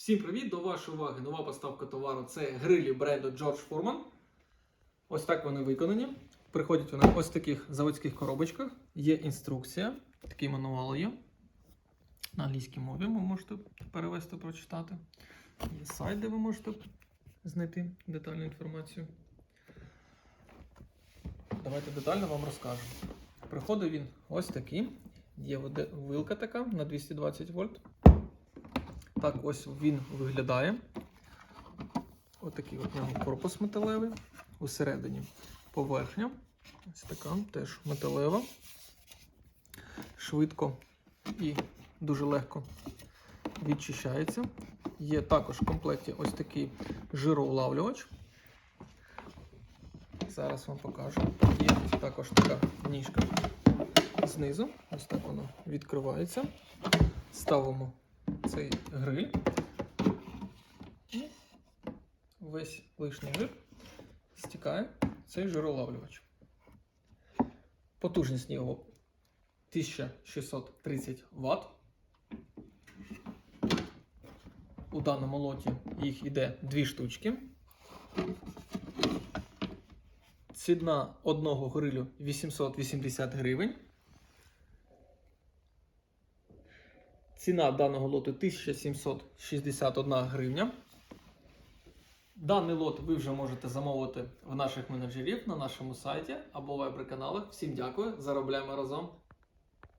Всім привіт! До вашої уваги нова поставка товару це грилі бренду George Foreman. Ось так вони виконані. Приходять вони ось в таких заводських коробочках. Є інструкція, такий мануал є. На англійській мові ви можете перевести, прочитати. Є сайт, де ви можете знайти детальну інформацію. Давайте детально вам розкажу. Приходить він ось такий. Є вилка така на 220 вольт. Так ось він виглядає. Отакий от нього корпус металевий. Усередині поверхня. Ось така теж металева. Швидко і дуже легко відчищається. Є також в комплекті ось такий жироулавлювач. Зараз вам покажу. Є також така ніжка знизу. Ось так воно відкривається. Ставимо цей гриль. І весь лишній жир стікає в цей жиролавлювач. Потужність його 1630 Вт. У даному лоті їх йде дві штучки. Ціна одного грилю 880 гривень. Ціна даного лоту 1761 гривня. Даний лот ви вже можете замовити в наших менеджерів на нашому сайті або вайбер каналах. Всім дякую. Заробляємо разом.